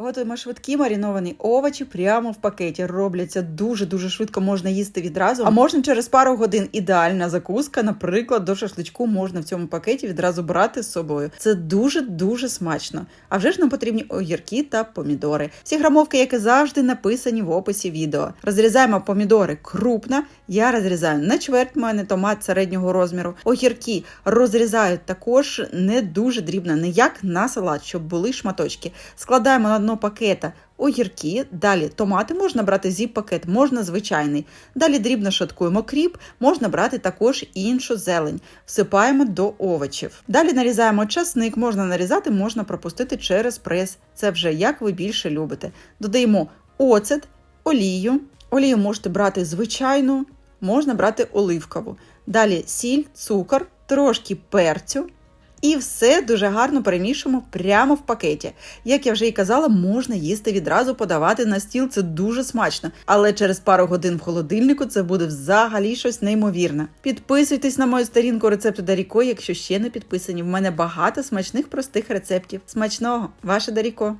Готуємо швидкі мариновані овочі прямо в пакеті. Робляться дуже-дуже швидко, можна їсти відразу. А можна через пару годин ідеальна закуска. Наприклад, до шашличку можна в цьому пакеті відразу брати з собою. Це дуже-дуже смачно. А вже ж нам потрібні огірки та помідори. Всі грамовки, як і завжди, написані в описі відео. Розрізаємо помідори крупно. Я розрізаю на чверть, в мене томат середнього розміру. Огірки розрізаю також не дуже дрібно, не як на салат, щоб були шматочки. Складаємо на дно пакета огірки, далі томати можна брати зіп-пакет, можна звичайний. Далі дрібно шаткуємо кріп, можна брати також іншу зелень. Всипаємо до овочів. Далі нарізаємо часник, можна нарізати, можна пропустити через прес. Це вже як ви більше любите. Додаємо оцет, олію. Олію можете брати звичайну, можна брати оливкову. Далі сіль, цукор, трошки перцю. І все дуже гарно перемішуємо прямо в пакеті. Як я вже і казала, можна їсти відразу подавати на стіл. Це дуже смачно. Але через пару годин в холодильнику це буде взагалі щось неймовірне. Підписуйтесь на мою сторінку рецепту Даріко, якщо ще не підписані. В мене багато смачних простих рецептів. Смачного, ваше Даріко!